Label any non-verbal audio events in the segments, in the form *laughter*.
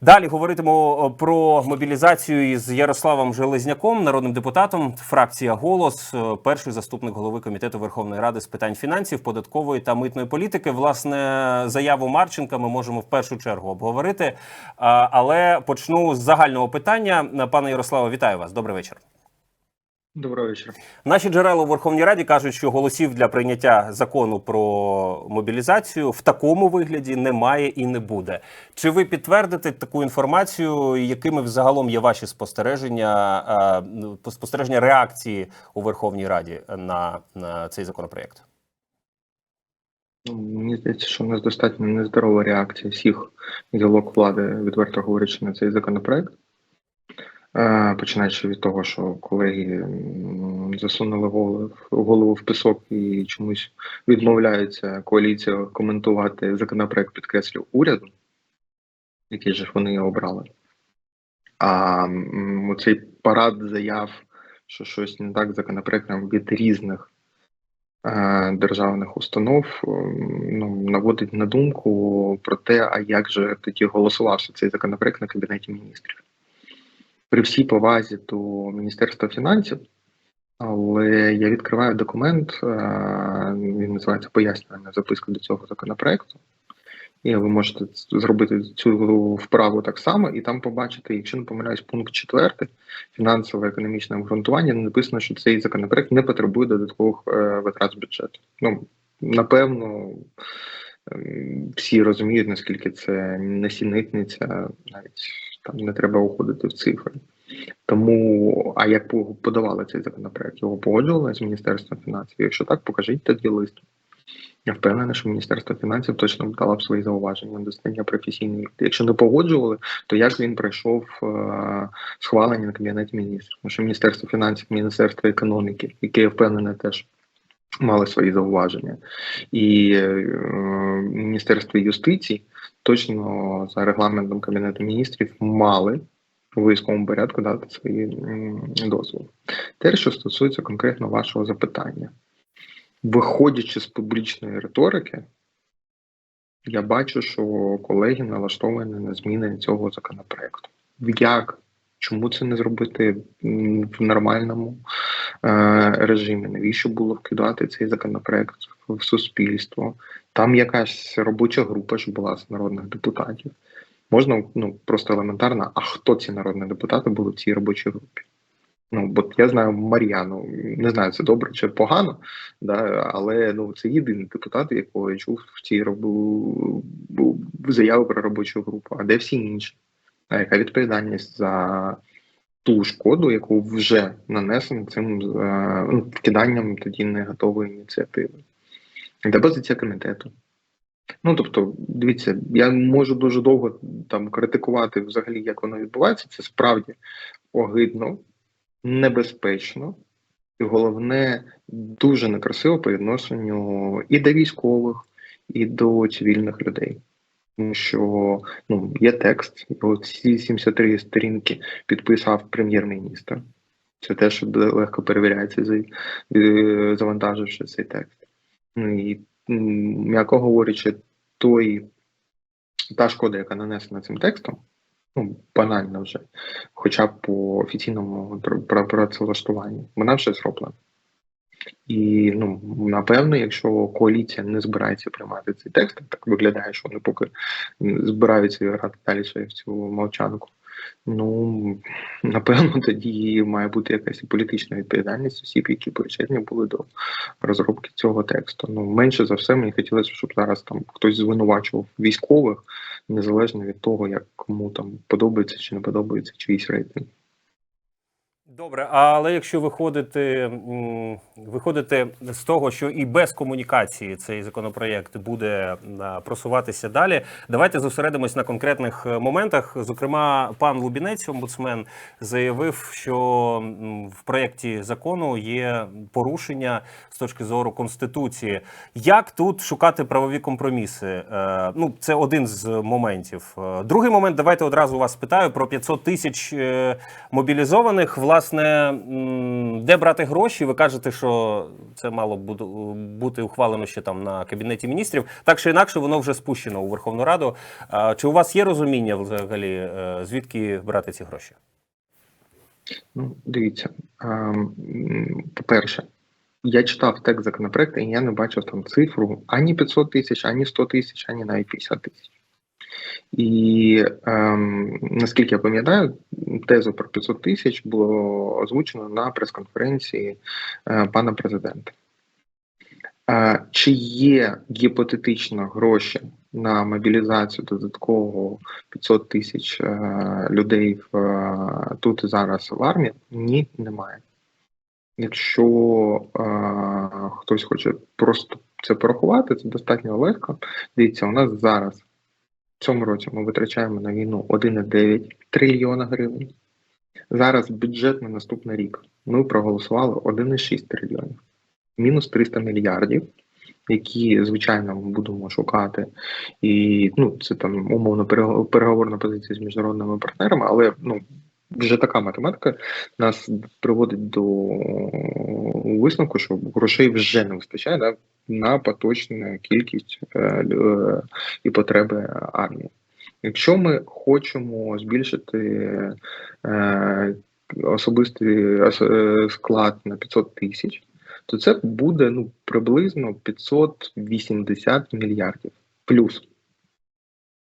Далі говоритимо про мобілізацію із Ярославом Железняком, народним депутатом, фракція Голос, перший заступник голови комітету Верховної Ради з питань фінансів, податкової та митної політики. Власне, заяву Марченка ми можемо в першу чергу обговорити. Але почну з загального питання. Пане Ярославе, вітаю вас. Добрий вечір. Доброго вечора. Наші джерела у Верховній Раді кажуть, що голосів для прийняття закону про мобілізацію в такому вигляді немає і не буде. Чи ви підтвердите таку інформацію? Якими взагалом є ваші спостереження, е, ну, спостереження реакції у Верховній Раді на, на цей законопроект? Ну, Мені здається, що у нас достатньо нездорова реакція всіх гілок влади, відверто говорячи на цей законопроект. Е, Починаючи від того, що колеги засунули голову, в пісок і чомусь відмовляються коаліція коментувати законопроект, підкреслю, уряду, який же вони обрали. А м, оцей парад заяв, що щось не так законопроектом від різних е, державних установ ну, наводить на думку про те, а як же тоді голосувався цей законопроект на кабінеті міністрів. При всій повазі до Міністерства фінансів, але я відкриваю документ, е, він називається Пояснювальна записка до цього законопроекту. І ви можете зробити цю вправу так само, і там побачити, якщо не помиляюсь, пункт 4 фінансово-економічне обґрунтування написано, що цей законопроект не потребує додаткових е, витрат з бюджету. Ну напевно, ем, всі розуміють, наскільки це несінитниця, навіть там не треба уходити в цифри. Тому, а як подавали цей законопроект? Його погоджували з Міністерством фінансів? Якщо так, покажіть тоді лист. Я впевнений, що Міністерство фінансів точно дало б свої зауваження достатньо професійні. Якщо не погоджували, то як він пройшов е, схвалення на кабінеті міністрів? Тому що Міністерство фінансів, Міністерство економіки, яке я впевнений теж мали свої зауваження, і е, Міністерство юстиції точно за регламентом Кабінету міністрів мали у військовому порядку дати свої дозволи. Те, що стосується конкретно вашого запитання, виходячи з публічної риторики, я бачу, що колеги налаштовані на зміни цього законопроекту. Як? Чому це не зробити в нормальному е, режимі? Навіщо було вкидати цей законопроект в суспільство? Там якась робоча група ж була з народних депутатів. Можна ну просто елементарно, а хто ці народні депутати були в цій робочій групі? Ну, бо я знаю Мар'яну, не знаю, це добре чи погано, да, але ну це єдиний депутат, якого я чув в цій робу заяву про робочу групу. А де всі інші? А яка відповідальність за ту шкоду, яку вже нанесено цим е, ну, вкиданням тоді не готової ініціативи? Де позиція комітету? Ну тобто, дивіться, я можу дуже довго там критикувати взагалі, як воно відбувається. Це справді огидно, небезпечно, і головне, дуже некрасиво по відношенню і до військових, і до цивільних людей. Тому що ну, є текст, його ці 73 сторінки підписав прем'єр-міністр. Це те, що легко перевіряється, е, завантаживши цей текст. І м'яко говорячи, той, та шкода, яка нанесена цим текстом, ну, банально вже, хоча б по офіційному пр- пр- вона вже зроблена. І ну, напевно, якщо коаліція не збирається приймати цей текст, так виглядає, що вони поки збираються грати далі в цю мовчанку. Ну напевно, *laughs* тоді має бути якась політична відповідальність осіб, які причетні були до розробки цього тексту. Ну менше за все, мені хотілося, щоб зараз там хтось звинувачував військових, незалежно від того, як кому там подобається чи не подобається чийсь рейтинг. Добре, але якщо виходити, виходити з того, що і без комунікації цей законопроєкт буде просуватися далі, давайте зосередимось на конкретних е, моментах. Зокрема, пан Лубінець, омбудсмен, заявив, що в проєкті закону є порушення з точки зору конституції. Як тут шукати правові компроміси? Е, Ну, це один з моментів. Е, Другий момент, давайте одразу вас питаю про 500 тисяч мобілізованих. Власне, власне, де брати гроші? Ви кажете, що це мало бути ухвалено ще там на кабінеті міністрів. Так чи інакше, воно вже спущено у Верховну Раду. Чи у вас є розуміння взагалі, е, звідки брати ці гроші? Ну, дивіться, по-перше, я читав текст законопроекту, і я не бачив там цифру ані 500 тисяч, ані 100 тисяч, ані навіть 50 тисяч. І ем, наскільки я пам'ятаю, тезу про 500 тисяч було озвучено на прес-конференції е, пана президента. Е, чи є гіпотетично гроші на мобілізацію додаткового 500 тисяч е, людей в, е, тут і зараз в армії? Ні, немає. Якщо е, хтось хоче просто це порахувати, це достатньо легко. Дивіться, у нас зараз в цьому році ми витрачаємо на війну 1,9 трильйона гривень. Зараз бюджет на наступний рік ми проголосували 1,6 трильйонів, мінус 300 мільярдів, які, звичайно, ми будемо шукати. І ну, це там умовно переговорна позиція з міжнародними партнерами, але ну, вже така математика нас приводить до висновку, що грошей вже не вистачає да, на поточну кількість е, е, і потреби армії. Якщо ми хочемо збільшити е, особистий склад на 500 тисяч, то це буде ну, приблизно 580 мільярдів. Плюс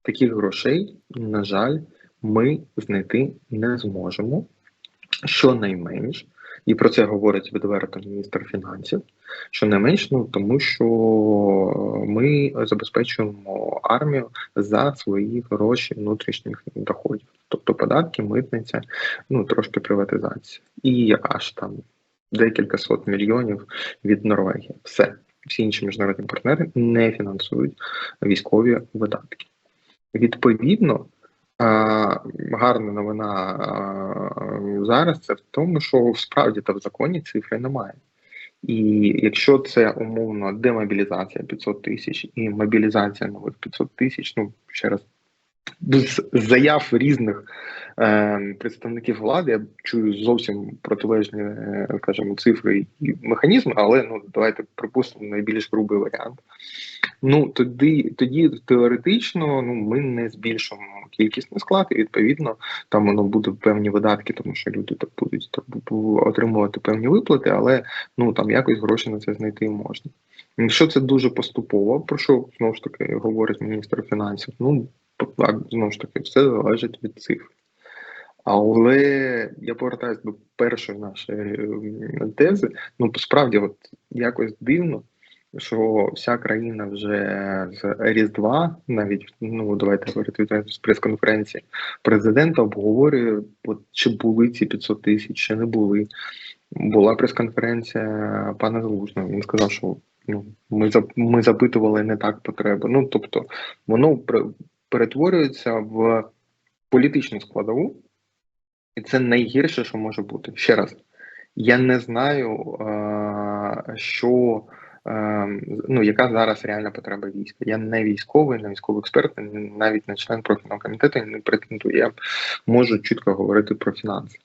таких грошей, на жаль, ми знайти не зможемо. Щонайменш, і про це говорить відверто міністр фінансів. Щонайменш, ну тому що ми забезпечуємо армію за свої гроші внутрішніх доходів, тобто податки, митниця, ну трошки приватизація, і аж там декілька сот мільйонів від Норвегії. Все, всі інші міжнародні партнери не фінансують військові видатки. Відповідно, гарна новина зараз це в тому, що справді та в законі цифри немає. І якщо це умовно демобілізація 500 тисяч і мобілізація нових 500 тисяч, ну ще раз з заяв різних е, представників влади я чую зовсім протилежні, е, скажімо, цифри і механізми, але ну давайте припустимо найбільш грубий варіант. Ну тоді, тоді теоретично ну ми не збільшимо кількісний склад, і відповідно там воно буде певні видатки, тому що люди так будуть так, отримувати певні виплати, але ну там якось гроші на це знайти можна. Якщо це дуже поступово, про що знову ж таки говорить міністр фінансів, ну так, знову ж таки, все залежить від цифр. Але я повертаюся до першої нашої ем, тези. Ну, справді, от якось дивно, що вся країна вже з Різдва, навіть ну давайте говорити з прес-конференції президента, обговорює, от, чи були ці 500 тисяч, чи не були. Була прес-конференція пана Залужного. Він сказав, що ну ми ми запитували не так потреби. Ну тобто, воно перетворюється в політичну складову, і це найгірше, що може бути. Ще раз, я не знаю, е, що е, ну, яка зараз реальна потреба війська. Я не військовий, не військовий експерт, навіть не член профільного комітету не претендую. Я можу чітко говорити про фінанси.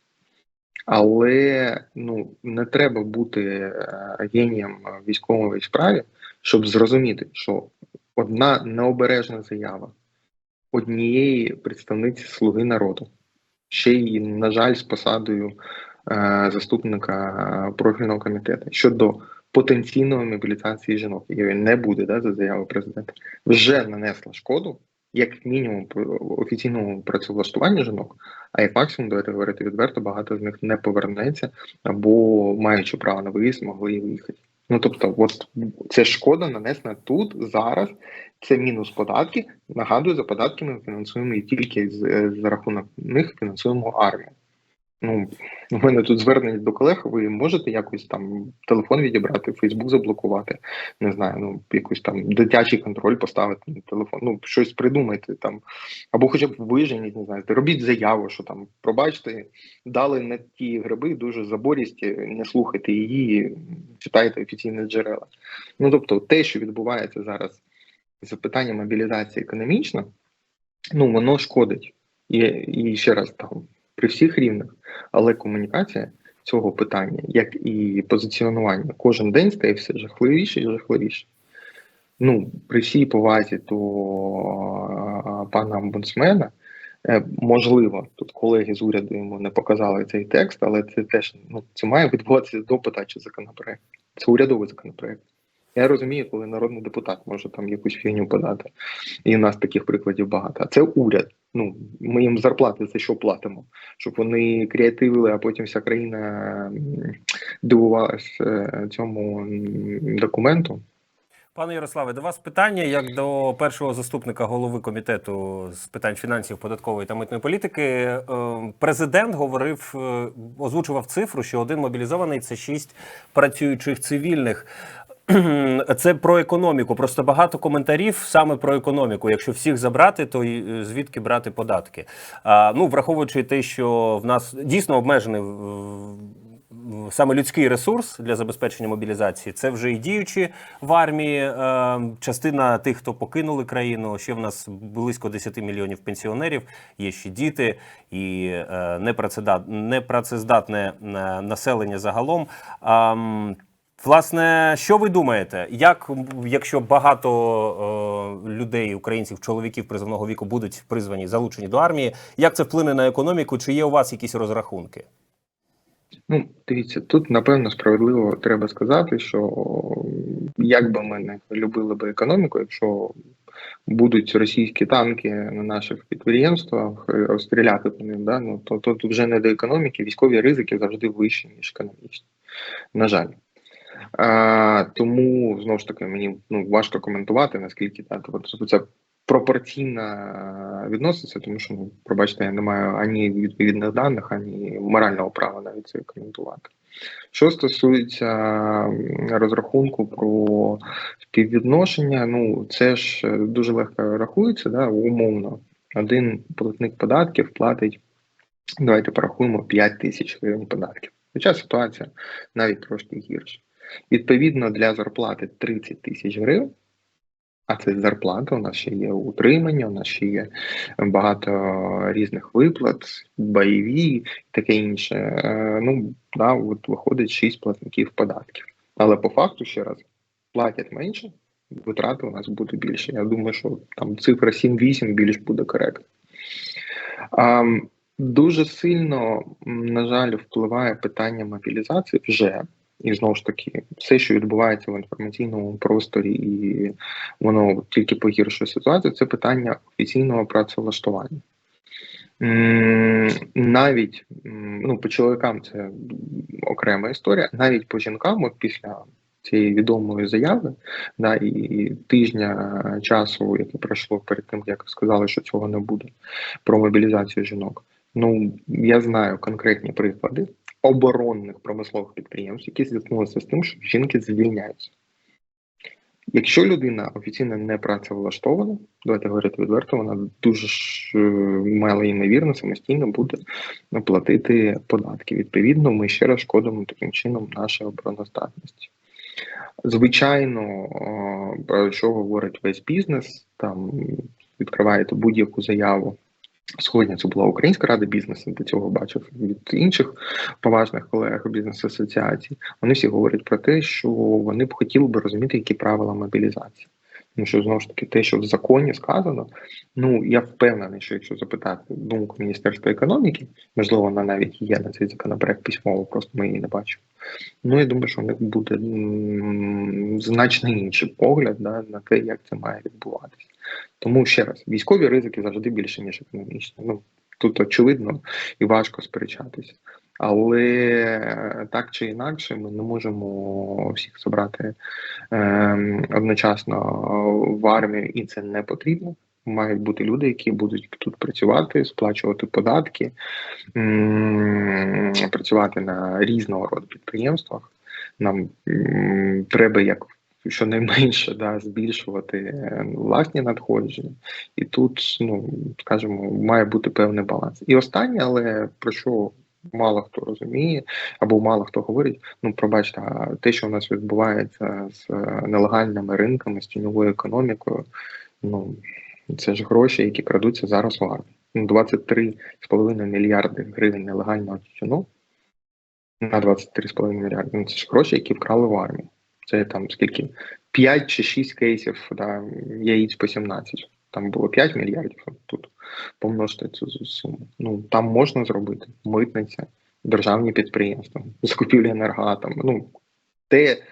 Але ну не треба бути е, генієм в військовій справі, щоб зрозуміти, що одна необережна заява однієї представниці Слуги народу, ще й, на жаль, з посадою е, заступника профільного комітету щодо потенційної мобілізації жінок, якої не буде да, за заявою президента, вже нанесла шкоду, як мінімум офіційному працевлаштуванню жінок, а як максимум, давайте говорити відверто, багато з них не повернеться або маючи право на виїзд, могли і виїхати. Ну тобто, от це шкода нанесена тут зараз. Це мінус податки. Нагадую, за податки ми фінансуємо і тільки з, з рахунок них фінансуємо армію. Ну, у мене тут звернення до колег. Ви можете якось там телефон відібрати, Фейсбук заблокувати, не знаю, ну якийсь там дитячий контроль поставити на телефон. Ну, щось придумайте там, або хоча б виженіть, не знаю, робіть заяву, що там, пробачте, дали не ті гриби, дуже заборісті, не слухайте її, читайте офіційні джерела. Ну тобто, те, що відбувається зараз з питанням мобілізації економічно, ну воно шкодить. І, і ще раз там при всіх рівнях, але комунікація цього питання, як і позиціонування, кожен день стає все жахливіше і жахливіше. Ну, при всій повазі до пана омбудсмена, е, можливо, тут колеги з уряду йому не показали цей текст, але це теж ну, це має відбуватися до подачі законопроекту. Це урядовий законопроект. Я розумію, коли народний депутат може там якусь фігню подати, і в нас таких прикладів багато. А це уряд. Ну, ми їм зарплати за що платимо, щоб вони креативили, а потім вся країна м, дивувалась е, цьому документу. Пане Ярославе, до вас питання як до першого заступника голови комітету з питань фінансів, податкової та митної політики. Е, Президент говорив, е, озвучував цифру, що один мобілізований це шість працюючих цивільних. *clears throat* Це про економіку. Просто багато коментарів саме про економіку. Якщо всіх забрати, то е, звідки брати податки? А, ну, враховуючи те, що в нас дійсно обмежений саме людський ресурс для забезпечення мобілізації, це вже і діючі в армії. е, Частина тих, хто покинули країну. Ще в нас близько 10 мільйонів пенсіонерів. Є ще діти і е, непрацездат- непрацездатне населення загалом. Власне, що ви думаєте, як якщо багато е, людей, українців, чоловіків призовного віку будуть призвані, залучені до армії, як це вплине на економіку? Чи є у вас якісь розрахунки? Ну, дивіться, тут напевно справедливо треба сказати, що як би ми не любили би економіку, якщо будуть російські танки на наших підприємствах е, стріляти по ним, да, ну то тут вже не до економіки, військові ризики завжди вищі, ніж економічні. На жаль. Тому знову ж таки мені ну, важко коментувати, наскільки так, тобто це пропорційно відноситься, тому що ну, пробачте, я не маю ані відповідних даних, ані морального права навіть це коментувати. Що стосується розрахунку про співвідношення, ну це ж дуже легко рахується, да, умовно. Один платник податків платить, давайте порахуємо 5 тисяч гривень податків. Хоча ситуація навіть трошки гірша. Відповідно, для зарплати 30 тисяч гривень, а це зарплата, у нас ще є утримання, у нас ще є багато різних виплат, бойові таке інше. Е, Ну, да, от виходить 6 платників податків. Але по факту, ще раз, платять менше, витрати у нас будуть більше. Я думаю, що там цифра 7-8 більш буде коректна. Дуже сильно, на жаль, впливає питання мобілізації вже. І знову ж таки, все, що відбувається в інформаційному просторі, і воно тільки погіршує ситуацію, це питання офіційного працевлаштування. Навіть ну, по чоловікам це окрема історія, навіть по жінкам, от після цієї відомої заяви, да, і тижня часу, яке пройшло перед тим, як сказали, що цього не буде, про мобілізацію жінок. Ну, я знаю конкретні приклади оборонних промислових підприємств, які зіткнулися з тим, що жінки звільняються. Якщо людина офіційно не працевлаштована, давайте говорити відверто, вона дуже е, мало ймовірно самостійно буде платити податки. Відповідно, ми ще раз шкодимо таким чином нашій обороноздатності. Звичайно, е, про що говорить весь бізнес, там відкриваєте будь-яку заяву. Сьогодні це була Українська рада бізнесу, до цього бачив від інших поважних колег бізнес-асоціацій. Вони всі говорять про те, що вони б хотіли би розуміти, які правила мобілізації. Тому що знову ж таки те, що в законі сказано, ну я впевнений, що якщо запитати думку Міністерства економіки, можливо, вона навіть є на цей законопроект письмово, просто ми її не бачимо. Ну я думаю, що в них буде значно інший погляд да, на те, як це має відбуватися. Тому ще раз, військові ризики завжди більше, ніж економічні. Ну тут очевидно і важко сперечатися. Але так чи інакше, ми не можемо всіх забрати е, одночасно в армію, і це не потрібно. Мають бути люди, які будуть тут працювати, сплачувати податки, працювати на різного роду підприємствах. Нам треба як щонайменше да, збільшувати е, власні надходження, і тут, ну скажімо, має бути певний баланс. І останнє, але про що мало хто розуміє, або мало хто говорить. Ну, пробачте, те, що у нас відбувається з е, нелегальними ринками, з тіньовою економікою, ну це ж гроші, які крадуться зараз в армії. Ну, 23,5 мільярди гривень нелегального тютюну. на 23,5 мільярди. Ну, це ж гроші, які вкрали в армію. Це там скільки? 5 чи 6 кейсів да, яїць по 17. Там було 5 мільярдів, тут помножте цю суму. Ну там можна зробити митниця, державні підприємства, закупівля енергоатому. Ну те,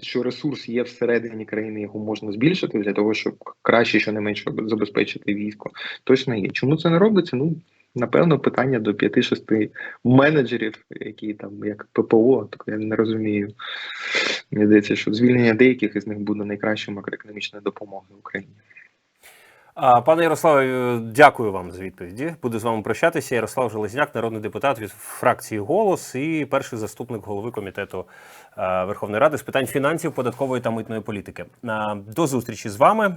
що ресурс є всередині країни, його можна збільшити для того, щоб краще щонайменше забезпечити військо. Точно є. Чому це не робиться? Ну напевно, питання до 5-6 менеджерів, які там як ППО, так я не розумію. Мені здається, що звільнення деяких із них буде найкращою макроекономічною допомогою Україні. Пане Ярославе, е, дякую вам за відповіді. Буду з вами прощатися. Ярослав Железняк, народний депутат від фракції Голос і перший заступник голови комітету е, Верховної Ради з питань фінансів, податкової та митної політики. Е, До зустрічі з вами.